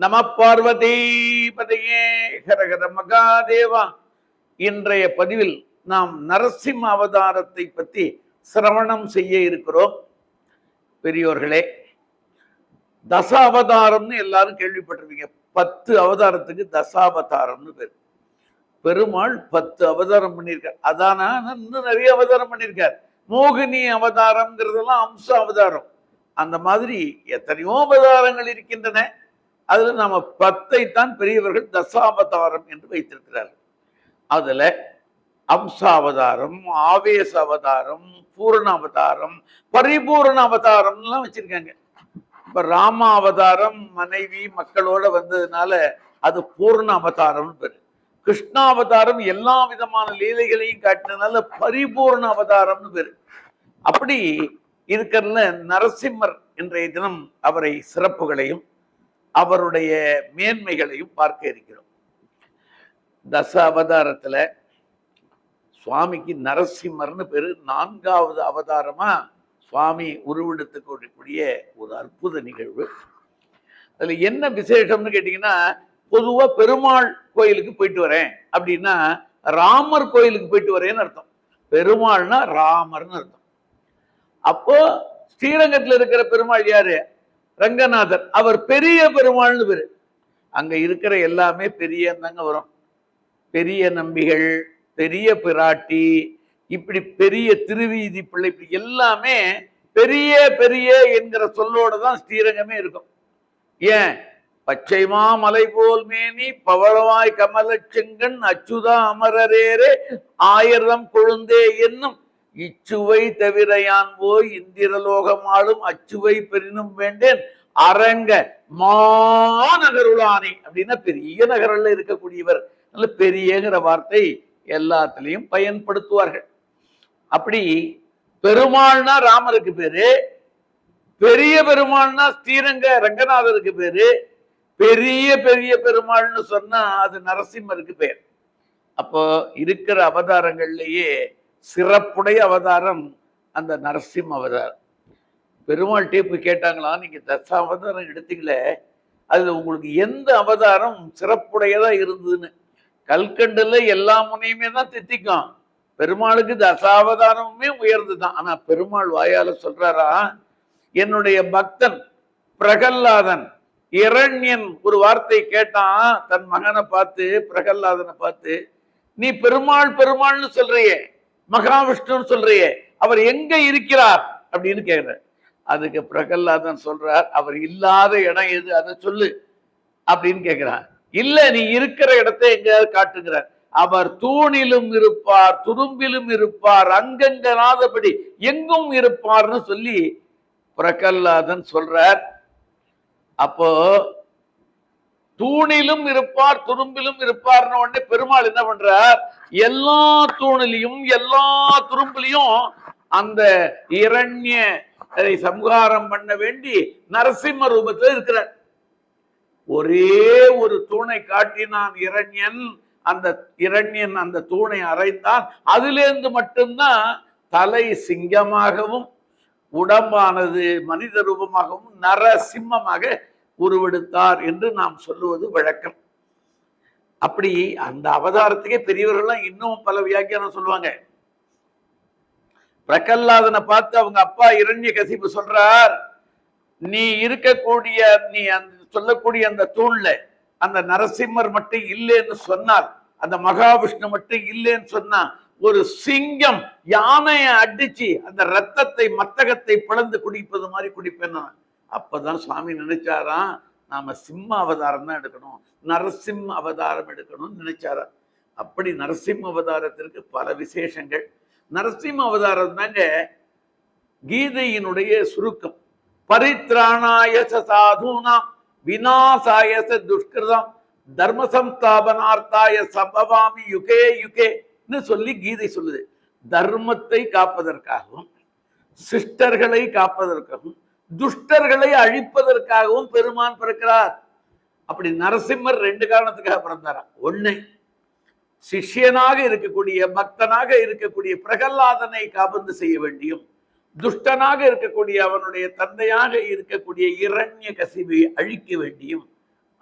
நம பார்வதி பதையே ஹரஹர மகாதேவா. இன்றைய பதிவில் நாம் நரசிம்ம அவதாரத்தை பற்றி சிரவணம் செய்ய இருக்கிறோம். பெரியோர்களே தசாவதாரம்னு எல்லாரும் கேள்விப்பட்டிருப்பீங்க. பத்து அவதாரத்துக்கு தசாவதாரம்னு பேர். பெருமாள் பத்து அவதாரம் பண்ணியிருக்கார். அதானா? இன்னும் நிறைய அவதாரம் பண்ணியிருக்கார். மோகினி அவதாரம்ங்கிறதெல்லாம் அம்ச அவதாரம். அந்த மாதிரி எத்தனையோ அவதாரங்கள் இருக்கின்றன. அதில் நாம் பத்தை தான் பெரியவர்கள் தசாவதாரம் என்று வைத்திருக்கிறார்கள். அதில் அம்சாவதாரம் ஆவேச அவதாரம் பூரண அவதாரம் பரிபூரண அவதாரம்லாம் வச்சுருக்காங்க. இப்போ ராம அவதாரம் மனைவி மக்களோட வந்ததுனால அது பூர்ண அவதாரம்னு பேரு. கிருஷ்ணாவதாரம் எல்லா விதமான லீலைகளையும் காட்டினதுனால பரிபூர்ண அவதாரம்னு பேர். அப்படி இருக்கிறதுல நரசிம்மர் இன்றைய தினம் அவரை சிறப்புகளையும் அவருடைய மேன்மைகளையும் பார்க்க இருக்கிறோம். தச அவதாரத்துல சுவாமிக்கு நரசிம்மர்னு பேரு. நான்காவது அவதாரமா சுவாமி உருவெடுத்து கொள்ளக்கூடிய ஒரு அற்புத நிகழ்வு. அதுல என்ன விசேஷம்னு கேட்டீங்கன்னா பொதுவா பெருமாள் கோயிலுக்கு போயிட்டு வரேன் அப்படின்னா ராமர் கோயிலுக்கு போயிட்டு வரேன்னு அர்த்தம். பெருமாள்னா ராமர்னு அர்த்தம். அப்போ ஸ்ரீரங்கத்துல இருக்கிற பெருமாள் யாரு? ரங்கநாதர் அவர் பெரிய பெருமாள்னு பேரு. அங்க இருக்கிற எல்லாமே பெரிய தாங்க வரும். பெரிய நம்பிகள் பெரிய பிராட்டி இப்படி பெரிய திருவீதி பிள்ளை இப்படி எல்லாமே பெரிய பெரிய என்கிற சொல்லோட தான் ஸ்ரீரங்கமே இருக்கும். ஏன்? பச்சைமா மலை போல் மேனி பவளவாய் கமலச்செங்கன் அச்சுதா அமரரேரே ஆயிரம் கொழுந்தே என்னும் இச்சுவை தவிர யான் போய் இந்திரலோகமாளும் அச்சுவை பெரினும் வேண்டேன். அரங்க மாநகருளானே. அப்படின்னா பெரிய நகரில் இருக்கக்கூடியவர். நல்ல பெரியங்கிற வார்த்தை எல்லாத்துலயும் பயன்படுத்துவார்கள். அப்படி பெருமாள்னா ராமருக்கு பேரு பெரிய பெருமாள்னா ஸ்ரீரங்க ரங்கநாதருக்கு பேரு பெரிய பெரிய பெருமாள்னு சொன்னா அது நரசிம்மருக்கு பேர். அப்போ இருக்கிற அவதாரங்கள்லயே சிறப்புடைய அவதாரம் அந்த நரசிம்ம அவதாரம். பெருமாள் டீப்பு கேட்டாங்களா? நீங்கள் தச அவதாரம் எடுத்தீங்களே அதில் உங்களுக்கு எந்த அவதாரம் சிறப்புடையதாக இருந்ததுன்னு? கல்கண்டில் எல்லா முனையுமே தான் தித்திக்கும். பெருமாளுக்கு தசாவதாரமுமே உயர்ந்து தான் ஆனால் பெருமாள் வாயால் சொல்கிறாரா என்னுடைய பக்தன் பிரகல்லாதன். இரண்யன் ஒரு வார்த்தை கேட்டான் தன் மகனை பார்த்து பிரகல்லாதனை பார்த்து நீ பெருமாள் பெருமாள்னு சொல்றியே மகாவிஷ்ணுன்னு சொல்றியே அவர் எங்க இருக்கிறார் அப்படின்னு கேக்குற அதுக்கு பிரகல்லாதன் சொல்றார் அவர் இல்லாத இடம் எது அதை சொல்லு அப்படின்னு கேக்குறான் இல்ல நீ இருக்கிற இடத்தை எங்கேயாவது காட்டுகிறார் அவர் தூணிலும் இருப்பார் துரும்பிலும் இருப்பார் அங்கங்கனாதபடி எங்கும் இருப்பார்னு சொல்லி பிரகல்லாதன் சொல்றார். அப்போ தூணிலும் இருப்பார் துரும்பிலும் இருப்பார்னு உடனே பெருமாள் என்ன பண்றார்? எல்லா தூணிலையும் எல்லா துரும்பிலையும் அந்த இரண்ய சம்ஹாரம் பண்ண வேண்டி நரசிம்ம ரூபத்துல இருக்கிறார். ஒரே ஒரு தூணை காட்டினான் இரண்யன் அந்த இரண்யன் அந்த தூணை அரைத்தான். அதிலிருந்து மட்டும்தான் தலை சிங்கமாகவும் உடம்பானது மனித ரூபமாகவும் நரசிம்மமாக உருவெடுத்தார் என்று நாம் சொல்லுவது வழக்கம். அப்படி அந்த அவதாரத்துக்கே பெரியவர்கள்லாம் இன்னும் பல வியாக்கியானம் சொல்லுவாங்க. பிரகல்லாதனை பார்த்து அவங்க அப்பா இரண்ய கசிப்பு சொல்றார். நீ இருக்கக்கூடிய நீ அந்த சொல்லக்கூடிய அந்த தூண்ல அந்த நரசிம்மர் மட்டும் இல்லைன்னு சொன்னால் அந்த மகாவிஷ்ணு மட்டும் இல்லைன்னு சொன்னா ஒரு சிங்கம் யானையை அடிச்சு அந்த ரத்தத்தை மத்தகத்தை பிளந்து குடிப்பது மாதிரி குடிப்பேன் நான். அப்பதான் சுவாமி நினைச்சாராம் நாம சிம்ம அவதாரம் தான் எடுக்கணும். நரசிம்ம அவதாரம் எடுக்கணும்னு நினைச்சாராம். அப்படி நரசிம்ம அவதாரத்திற்கு பல விசேஷங்கள். நரசிம்ம அவதாரம் தாங்க கீதையினுடைய சுருக்கம். பரித்ராணாய சாதுனாம் விநாசாய துஷ்கிருதம் தர்ம சம்ஸ்தாபனார்த்தாய சம்பவாமி யுகே யுகேன்னு சொல்லி கீதை சொல்லுது. தர்மத்தை காப்பதற்காகவும் சிஸ்டர்களை காப்பதற்காகவும் துஷ்டர்களை அழிப்பதற்காகவும் பெருமான் பிறக்கிறார். அப்படி நரசிம்மர் ரெண்டு காரணத்துக்காக பிறந்தாரா ஒண்ணு சிஷ்யனாக இருக்கக்கூடிய பக்தனாக இருக்கக்கூடிய பிரகல்லாதனை காபந்து செய்ய வேண்டியும் துஷ்டனாக இருக்கக்கூடிய அவனுடைய தந்தையாக இருக்கக்கூடிய இரண்ய கசிவை அழிக்க வேண்டியும்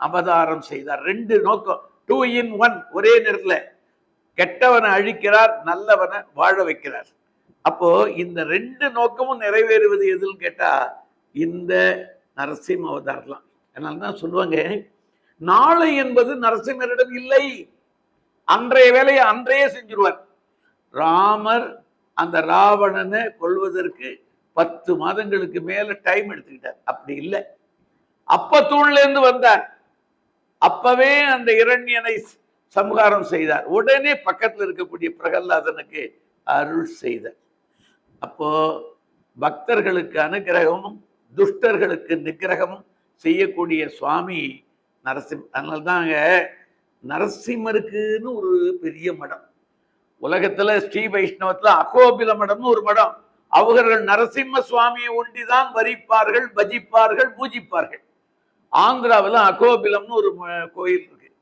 அவதாரம் செய்தார். ரெண்டு நோக்கம் டூ இன் ஒன் ஒரே நேரத்தில் கெட்டவனை அழிக்கிறார் நல்லவனை வாழ வைக்கிறார். அப்போ இந்த ரெண்டு நோக்கமும் நிறைவேறுவது எதுன்னு கேட்டா இந்த நரசிம்ம அவதாரலாம் அதனால தான் சொல்லுவாங்க நாளை என்பது நரசிம்மரிடம் இல்லை. அன்றைய வேலையை அன்றையே செஞ்சிருவார். ராமர் அந்த ராவணனை கொல்வதற்கு பத்து மாதங்களுக்கு மேல டைம் எடுத்துக்கிட்டார். அப்படி இல்லை. அப்ப தூண்லேருந்து வந்தார். அப்பவே அந்த இரண்யனை சம்ஹாரம் செய்தார். உடனே பக்கத்தில் இருக்கக்கூடிய பிரகல்லாதனுக்கு அருள் செய்தார். அப்போ பக்தர்களுக்கு அனுகிரகமும் துஷ்டர்களுக்கு நிகிரகமும் செய்யக்கூடிய சுவாமி நரசிம் அதனால தாங்க நரசிம்மருக்குன்னு ஒரு பெரிய மடம். உலகத்துல ஸ்ரீ வைஷ்ணவத்துல அகோபில மடம்னு ஒரு மடம். அவர்கள் நரசிம்ம சுவாமியை ஒண்டிதான் வரிப்பார்கள் பஜிப்பார்கள் பூஜிப்பார்கள். ஆந்திராவில் அகோபிலம்னு ஒரு ம- கோயில் இருக்கு.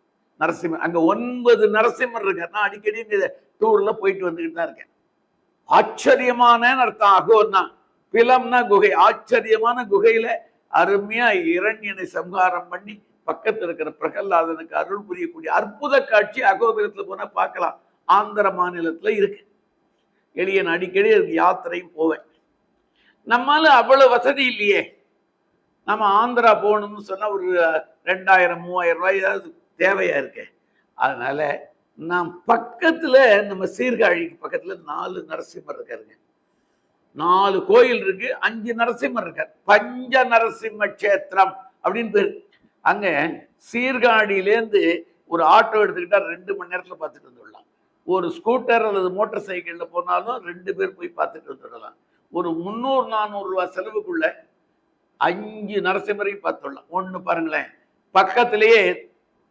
நரசிம்மர் அங்க ஒன்பது நரசிம்மர் இருக்கார். நான் அடிக்கடி இந்த டூர்ல போயிட்டு வந்துக்கிட்டு தான் இருக்கேன். ஆச்சரியமான அர்த்தம். அகோன்னா பிலம்னா குகை. ஆச்சரியமான குகையில அருமையா இரண்யனை சம்ஹாரம் பண்ணி பக்கத்துல இருக்கிற பிரகல்லாதனுக்கு அருள் புரியக்கூடிய அற்புத காட்சி அகோபுரத்துல போனா பார்க்கலாம். ஆந்திர மாநிலத்துல இருக்கு. எளியன் அடிக்கடி அதுக்கு யாத்திரையும் போவேன். நம்மால அவ்வளவு வசதி இல்லையே. நம்ம ஆந்திரா போகணும்னு சொன்னா ஒரு ரெண்டாயிரம் மூவாயிரம் ரூபாய் ஏதாவது தேவையா இருக்கு. அதனால நான் பக்கத்துல நம்ம சீர்காழிக்கு பக்கத்துல நாலு நரசிம்மர் இருக்காருங்க. நாலு கோயில் இருக்கு அஞ்சு நரசிம்மர் இருக்கார். பஞ்ச நரசிம்ம கஷேத்திரம் அப்படின்னு பேரு. அங்க சீர்காழியிலேருந்து ஒரு ஆட்டோ எடுத்துக்கிட்டா ரெண்டு மணி நேரத்துல பார்த்துட்டு வந்துடலாம். ஒரு ஸ்கூட்டர் அல்லது மோட்டார் சைக்கிள்ல போனாலும் ரெண்டு பேர் போய் பார்த்துட்டு வந்துடலாம். ஒரு முந்நூறு நானூறு ரூபா செலவுக்குள்ள அஞ்சு நரசிம்மரையும் பார்த்துடலாம். ஒண்ணு பாருங்களேன். பக்கத்திலேயே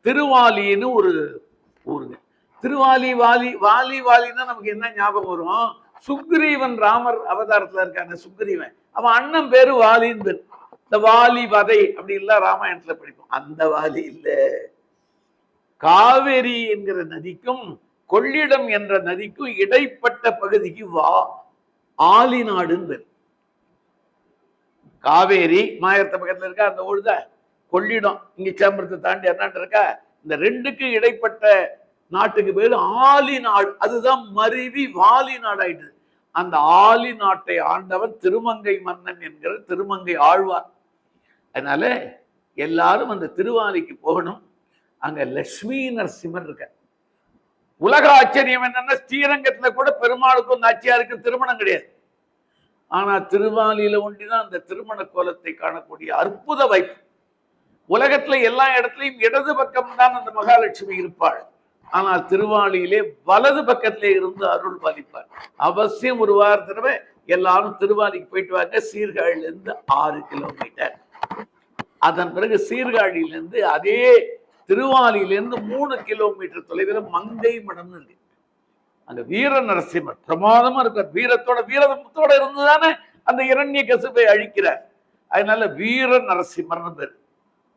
திருவாலின்னு ஒரு ஊருங்க. திருவாலி வாலி வாலி வாலின்னா நமக்கு என்ன ஞாபகம் வரும்? சுக்ரீவன் ராமர் அவதாரத்துல இருக்கான சுக்ரீவன். அவன் அண்ணன் பேரு வாலின்னு இந்த வாலி வதை அப்படி இல்ல ராமாயணத்துல படிப்போம். அந்த வாலி இல்ல. காவேரி என்கிற நதிக்கும் கொள்ளிடம் என்ற நதிக்கும் இடைப்பட்ட பகுதிக்கு வா. ஆலிநாடுன்னு பேரு காவேரி மாயத்த பக்கத்துல இருக்கா? அந்த ஊழுத கொள்ளிடம் இங்க சேம்பரத்தை தாண்டி அண்ணாண்டு இருக்கா? இந்த ரெண்டுக்கு இடைப்பட்ட நாட்டுக்கு பேரு ஆலி நாடு. அதுதான் மருவி வாலி நாடு அந்த ஆலி நாட்டை ஆண்டவன் திருமங்கை மன்னன் என்கிற திருமங்கை ஆழ்வார். அதனால எல்லாரும் அந்த திருவாலிக்கு போகணும். அங்க லட்சுமி நரசிம்மன் இருக்க உலக ஆச்சரியம் என்னன்னா ஸ்ரீரங்கத்துல கூட பெருமாளுக்கும் நாச்சியாருக்கும் திருமணம் கிடையாது. ஆனா திருவாலியில ஒண்டிதான் அந்த திருமண கோலத்தை காணக்கூடிய அற்புத வாய்ப்பு உலகத்துல எல்லா இடத்துலையும் இடது பக்கம் தான் அந்த மகாலட்சுமி இருப்பாள். ஆனால் திருவாளியிலே வலது பக்கத்திலே இருந்து அருள் பாலிப்பார். அவசியம் ஒரு வார தடவை எல்லாரும் திருவாலிக்கு போயிட்டு வாங்க. சீர்காழிலிருந்து ஆறு கிலோமீட்டர் அதன் பிறகு சீர்காழியிலிருந்து அதே திருவாலியிலிருந்து மூணு கிலோமீட்டர் தொலைவில் மங்கை மடம்னு இருக்கு. அந்த வீர நரசிம்மர் பிரமாதமா இருக்கார். வீரத்தோட வீரத்தோட இருந்துதானே அந்த இரண்ய கசுப்பை அழிக்கிறார். அதனால வீர நரசிம்மர்னு பேர்.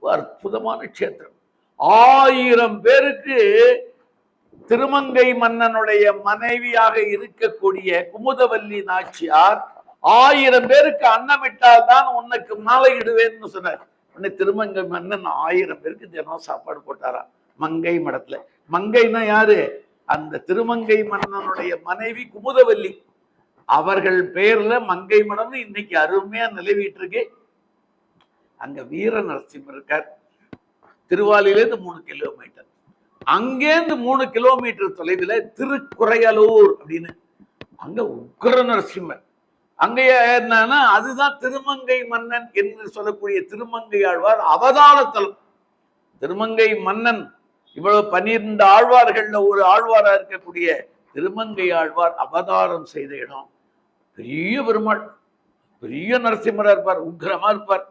அற்புதமான க்ஷேத்திரம். ஆயிரம் பேருக்கு திருமங்கை மன்னனுடைய மனைவியாக இருக்கக்கூடிய குமுதவல்லி நாச்சியார் ஆயிரம் பேருக்கு அன்னமிட்டால் தான் உனக்கு மாலை இடுவேன்னு சொன்னார். உடனே திருமங்கை மன்னன் ஆயிரம் பேருக்கு தினம் சாப்பாடு போட்டாராம். மங்கை மடத்துல. மங்கைன்னா யாரு? அந்த திருமங்கை மன்னனுடைய மனைவி குமுதவல்லி. அவர்கள் பேர்ல மங்கை மடம்னு இன்னைக்கு அருமையா நிலவிட்டு இருக்கு அங்க வீர நரசிம்மர் இருக்கார். திருவாலிலேருந்து மூணு கிலோமீட்டர் அங்கேருந்து மூணு கிலோமீட்டர் தொலைவில் திருக்குறையலூர் அப்படின்னு. அங்க உக்ர நரசிம்மர் அங்கேயே என்னன்னா அதுதான் திருமங்கை மன்னன் என்று சொல்லக்கூடிய திருமங்கை ஆழ்வார் அவதாரத்தலம். திருமங்கை மன்னன் இவ்வளவு பன்னிரண்டு ஆழ்வார்கள்ல ஒரு ஆழ்வாரா இருக்கக்கூடிய திருமங்கை ஆழ்வார் அவதாரம் செய்த இடம். பெரிய பெருமாள் பெரிய நரசிம்மராக இருப்பார் உக்ரமாக இருப்பார்.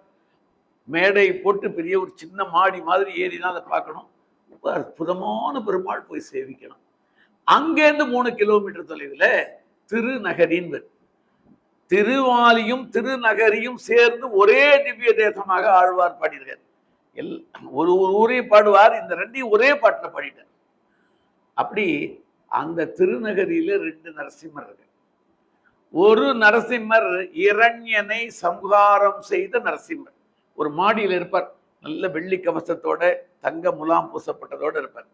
மேடை போட்டு பெரிய ஒரு சின்ன மாடி மாதிரி ஏறி தான் அதை பார்க்கணும். ரொம்ப அற்புதமான பெருமாள் போய் சேவிக்கணும். அங்கேருந்து மூணு கிலோமீட்டர் தொலைவில் திருநகரின் திருவாலியும் திருநகரியும் சேர்ந்து ஒரே திவ்ய தேசமாக ஆழ்வார் பாடினார். எல் ஒரு ஒரு ஊரையும் பாடுவார் இந்த ரெண்டையும் ஒரே பாட்டில் பாடிட்டார். அப்படி அந்த திருநகரியில ரெண்டு நரசிம்மர் இருக்கு. ஒரு நரசிம்மர் இரண்யனை சம்ஹாரம் செய்த நரசிம்மர். ஒரு மாடியில் இருப்பார். நல்ல வெள்ளி கவசத்தோட தங்க முலாம் பூசப்பட்டதோடு இருப்பார்.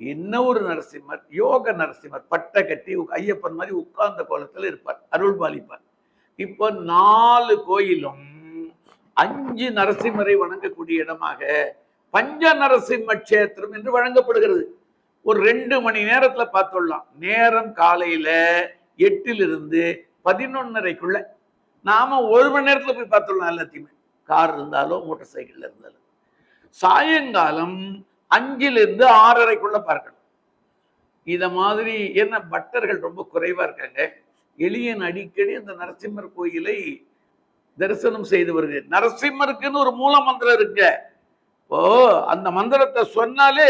என்ன ஒரு நரசிம்மர் யோக நரசிம்மர் பட்டை கட்டி ஐயப்பன் மாதிரி உட்கார்ந்த கோலத்தில் இருப்பார் அருள் பாலிப்பார். இப்போ நாலு கோயிலும் அஞ்சு நரசிம்மரை வணங்கக்கூடிய இடமாக பஞ்ச நரசிம்ம கஷேத்திரம் என்று வழங்கப்படுகிறது. ஒரு ரெண்டு மணி நேரத்தில் பார்த்துடலாம். நேரம் காலையில் எட்டிலிருந்து பதினொன்னரைக்குள்ள நாம ஒரு மணி நேரத்தில் போய் பார்த்துடலாம் எல்லாத்தையுமே. கார் இருந்தாலும் மோட்டார் சைக்கிளில் இருந்தாலும். சாயங்காலம் அஞ்சிலிருந்து ஆறரைக்குள்ள பார்க்கணும். இத மாதிரி என்ன பக்தர்கள் ரொம்ப குறைவா இருக்காங்க? எளியன் அடிக்கடி அந்த நரசிம்மர் கோயிலை தரிசனம் செய்து வருகிறேன் நரசிம்மருக்குன்னு ஒரு மூல மந்திரம் இருக்கு. ஓ அந்த மந்திரத்தை சொன்னாலே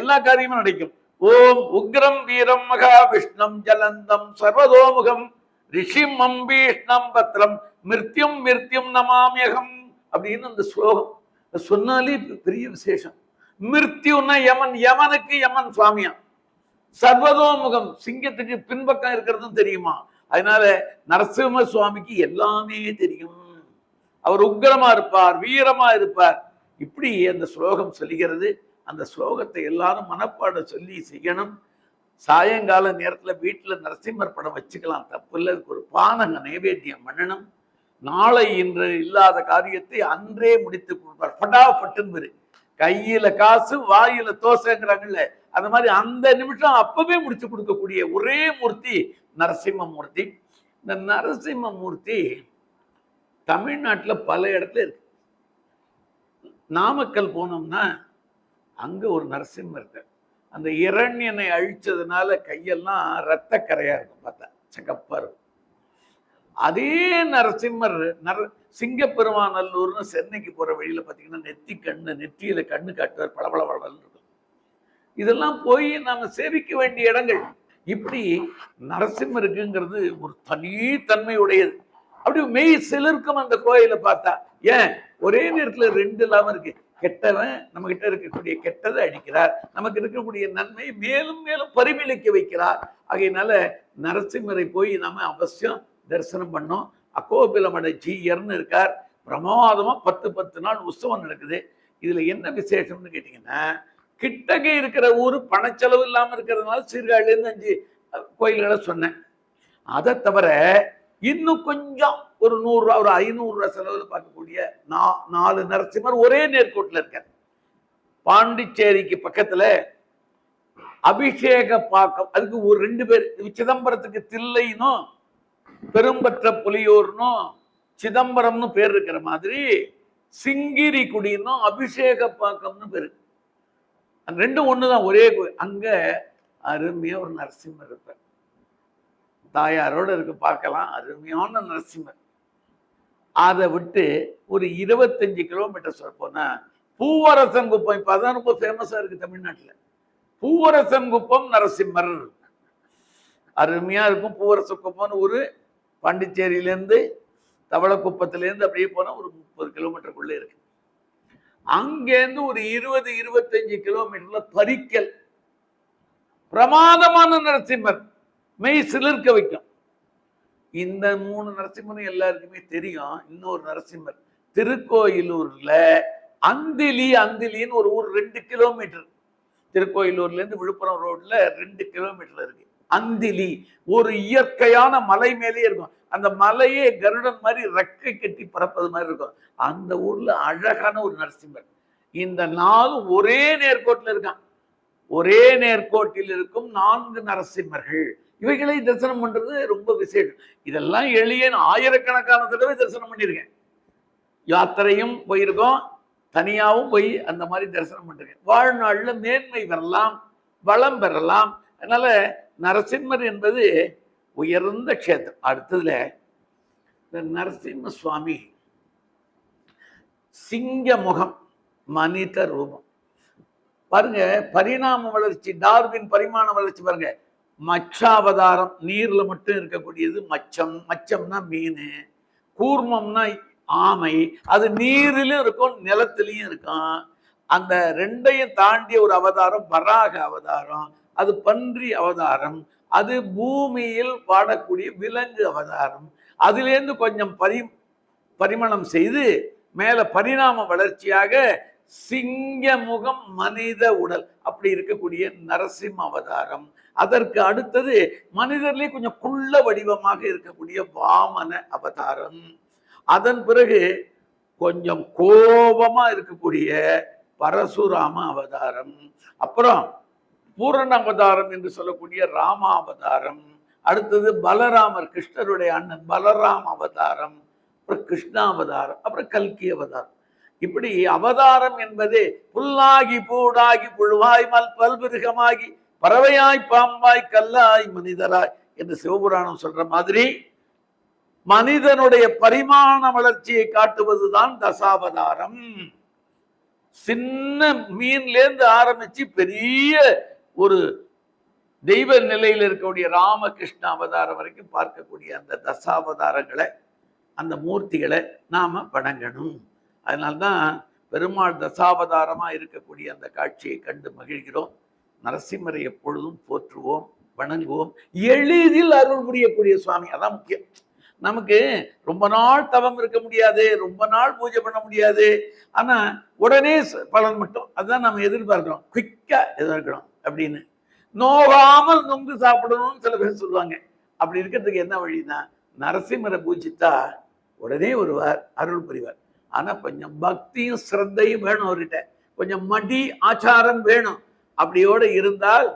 எல்லா காரியமும் நடக்கும். ஓம் உக்ரம் வீரம் மகா விஷ்ணம் ஜலந்தம் சர்வதோமுகம் ரிஷிம் அம்பீஷ்ணம் பத்ரம் மிருத்யும் மிருத்யும் நமாமியகம் அப்படின்னு அந்த ஸ்லோகம். சொன்னாலே பெரிய விசேஷம். மிருத்யுன்னா யமன் யமனுக்கு யமன் சுவாமியா சர்வதோமுகம் சிங்கத்துக்கு பின்பக்கம் இருக்கிறதும் தெரியுமா? அதனால நரசிம்ம சுவாமிக்கு எல்லாமே தெரியும். அவர் உக்ரமா இருப்பார் வீரமா இருப்பார். இப்படி அந்த ஸ்லோகம் சொல்லுகிறது. அந்த ஸ்லோகத்தை எல்லாரும் மனப்பாடம் சொல்லி செய்யணும். சாயங்கால நேரத்துல வீட்டுல நரசிம்மர் படம் வச்சுக்கலாம். தப்பு இல்லை. ஒரு பானங்க நைவேத்தியம் பண்ணணும். நாளை இன்று இல்லாத காரியத்தை அன்றே முடித்து கொடுப்பார். பட்டாபட்டுன்னு கையில காசு வாயில தோசைங்கிறாங்கல்ல அந்த மாதிரி அந்த நிமிஷம் அப்பவே முடிச்சு கொடுக்கக்கூடிய ஒரே மூர்த்தி நரசிம்மமூர்த்தி. இந்த நரசிம்ம மூர்த்தி பல இடத்துல இருக்கு. நாமக்கல் போனோம்னா அங்க ஒரு நரசிம்மம் இருக்கார். அந்த இரண்யனை அழிச்சதுனால கையெல்லாம் ரத்த கரையா இருக்கும் பார்த்தா. சகப்பா இருக்கும். அதே நரசிம்மர் நர சிங்கப்பெருமாநல்லூர்னு சென்னைக்கு போகிற வழியில் பார்த்தீங்கன்னா நெத்தி கண்ணு நெற்றியில் கண்ணு காட்டுவார் பளபள வளர்ந்து இருக்கும். இதெல்லாம் போய் நாம் சேவிக்க வேண்டிய இடங்கள். இப்படி நரசிம்மருக்குங்கிறது ஒரு தனித்தன்மையுடையது. அப்படி மெய் சிலிருக்கும் அந்த கோயிலை பார்த்தா ஏன்? ஒரே நேரத்தில் ரெண்டு இல்லாமல் இருக்கு. கெட்டவன் நம்ம கிட்ட இருக்கக்கூடிய கெட்டதை அழிக்கிறார். நமக்கு இருக்கக்கூடிய நன்மை மேலும் மேலும் பரிமளிக்க வைக்கிறார். ஆகையினால நரசிம்மரை போய் நாம அவசியம் தரிசனம் பண்ணோம். அக்கோபிலமட ஜீயர்னு இருக்கார். பிரமாதமாக பத்து பத்து நாள் உற்சவம் நடக்குது. இதில் என்ன விசேஷம்னு கேட்டிங்கன்னா கிட்டக்க இருக்கிற ஊர் பணச்செலவு இல்லாமல் இருக்கிறதுனால சீர்காழிலேருந்து அஞ்சு கோயில்களை சொன்னேன். அதை தவிர இன்னும் கொஞ்சம் ஒரு நூறுரூவா ஒரு ஐநூறுரூவா செலவில் பார்க்கக்கூடிய நா- நாலு நரசிம்மர் ஒரே நேர்கோட்டில் இருக்கார். பாண்டிச்சேரிக்கு பக்கத்தில் அபிஷேக பாக்கம் அதுக்கு ஒரு ரெண்டு பேர் சிதம்பரத்துக்கு தில்லைனும் பெரும்பற்ற புலியூர்னும் சிதம்பரம்னு பேர் இருக்கிற மாதிரி சிங்கிரி குடின்னும் அபிஷேக பாக்கம்னு பேரு. அந்த ரெண்டும் ஒண்ணுதான் ஒரே கோயில் அங்க அருமையா ஒரு நரசிம்மர் இருப்பார். தாயாரோட இருக்கு பார்க்கலாம். அருமையான நரசிம்மர். அதை விட்டு ஒரு இருபத்தஞ்சு கிலோமீட்டர் சொல்ல போனா பூவரசன் குப்பம் இப்ப அதான் ரொம்ப ஃபேமஸாக இருக்கு தமிழ்நாட்டுல. பூவரசன் குப்பம் நரசிம்மர். அருமையா இருக்கும் பூவரச குப்பம்னு ஒரு பாண்டிச்சேரியிலேருந்து தவளக்குப்பத்துலேருந்து அப்படியே போனா ஒரு முப்பது கிலோமீட்டருக்குள்ளே இருக்கு. அங்கேருந்து ஒரு இருபது இருபத்தஞ்சு கிலோமீட்டர்ல பரிக்கல் பிரமாதமான நரசிம்மர் மெய் சிலிர்க்க வைக்கும். இந்த மூணு நரசிம்மரும் எல்லாருக்குமே தெரியும். இன்னொரு நரசிம்மர் திருக்கோயிலூர்ல அந்திலி அந்திலின்னு ஒரு ஊர் ரெண்டு கிலோமீட்டர். திருக்கோயிலூர்ல இருந்து விழுப்புரம் ரோட்ல ரெண்டு கிலோமீட்டர் இருக்கு. அந்திலி ஒரு இயற்கையான மலை மேலேயே இருக்கும். அந்த மலையே கருடன் மாதிரி ரெக்கை கட்டி பறப்பது மாதிரி இருக்கும். அந்த ஊர்ல அழகான ஒரு நரசிம்மர். இந்த நாள் ஒரே நேர்கோட்டில் இருக்கான். ஒரே நேர்கோட்டில் இருக்கும் நான்கு நரசிம்மர்கள். இவைகளை தரிசனம் பண்றது ரொம்ப விசேஷம். இதெல்லாம் எளிய ஆயிரக்கணக்கான தடவை தரிசனம் பண்ணியிருக்கேன். யாத்திரையும் போயிருக்கோம். தனியாகவும் போய் அந்த மாதிரி தரிசனம் பண்ணிருக்கேன் வாழ்நாளில் மேன்மை பெறலாம் வளம் பெறலாம். அதனால நரசிம்மர் என்பது உயர்ந்த க்ஷேத்திரம். அடுத்ததுல இந்த நரசிம்ம சுவாமி சிங்க முகம் மனித ரூபம். பாருங்க பரிணாம வளர்ச்சி டார்வின் பரிமாண வளர்ச்சி பாருங்க. மச்சாவதாரம் நீர்ல மட்டும் இருக்கக்கூடியது மச்சம். மச்சம்னா மீன். கூர்மம்னா ஆமை. அது நீரிலும் இருக்கும் நிலத்திலையும் இருக்கும். அந்த ரெண்டையும் தாண்டிய ஒரு அவதாரம் வராக அவதாரம். அது பன்றி அவதாரம் அது பூமியில் வாடக்கூடிய விலங்கு அவதாரம். அதிலேருந்து கொஞ்சம் பரி பரிமளம் செய்து மேலே பரிணாம வளர்ச்சியாக சிங்க முகம் மனித உடல் அப்படி இருக்கக்கூடிய நரசிம்ம அவதாரம். அதற்கு அடுத்தது மனிதர்லேயே கொஞ்சம் குள்ள வடிவமாக இருக்கக்கூடிய வாமன அவதாரம். அதன் பிறகு கொஞ்சம் கோபமா இருக்கக்கூடிய பரசுராம அவதாரம். அப்புறம் பூரண அவதாரம் என்று சொல்லக்கூடிய ராம அவதாரம் அடுத்தது பலராமர் கிருஷ்ணருடைய அண்ணன் பலராம் அவதாரம் அப்புறம் கிருஷ்ணா அவதாரம் அப்புறம் கல்கி அவதாரம் இப்படி அவதாரம் என்பதே புல்லாகி பூடாகி புழுவாய் மல் பல்பிருகமாகி பறவையாய் பாம்பாய் கல்லாய் மனிதராய் என்று சிவபுராணம் சொல்ற மாதிரி மனிதனுடைய பரிமாண வளர்ச்சியை காட்டுவதுதான் தசாவதாரம். சின்ன மீன்லேருந்து ஆரம்பிச்சு பெரிய ஒரு தெய்வ நிலையில் இருக்கக்கூடிய ராமகிருஷ்ண அவதாரம் வரைக்கும் பார்க்கக்கூடிய அந்த தசாவதாரங்களை அந்த மூர்த்திகளை நாம் வணங்கணும். அதனால்தான் பெருமாள் தசாவதாரமாக இருக்கக்கூடிய அந்த காட்சியை கண்டு மகிழ்கிறோம். நரசிம்மரை எப்பொழுதும் போற்றுவோம் வணங்குவோம். எளிதில் அருள் புரியக்கூடிய சுவாமி அதான் முக்கியம். நமக்கு ரொம்ப நாள் தவம் இருக்க முடியாது ரொம்ப நாள் பூஜை பண்ண முடியாது. ஆனால் உடனே பலன் மட்டும். அதுதான் நம்ம எதிர்பார்க்கிறோம். குயிக்காக எதிர்க்கிறோம் அப்படின்னு. நோகாமல் நொங்கு சாப்பிடணும்னு சில பேர் சொல்லுவாங்க. அப்படி இருக்கிறதுக்கு என்ன வழினா நரசிம்மரை பூஜித்தா உடனே வருவார் அருள் புரிவார். ஆனா கொஞ்சம் பக்தியும் சிரத்தையும் வேணும் அவர்கிட்ட. கொஞ்சம் மடி ஆச்சாரம் வேணும். அப்படியோடு இருந்தால்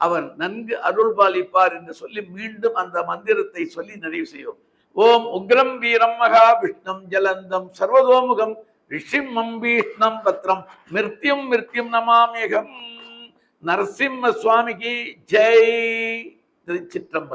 அவர் நன்கு அருள் பாலிப்பார் என்று சொல்லி மீண்டும் அந்த மந்திரத்தை சொல்லி நிறைவு செய்வோம். ஓம் உக்ரம் வீரம் மகா விஷ்ணம் ஜலந்தம் சர்வதோமுகம் ரிஷிம் மம்பீஷ்ணம் பத்ரம் மிருத்யும் மிருத்யும் நமாமியகம் நரசிம்ம சுவாமிக்கு ஜெய் திருச்சிற்றம்பலம்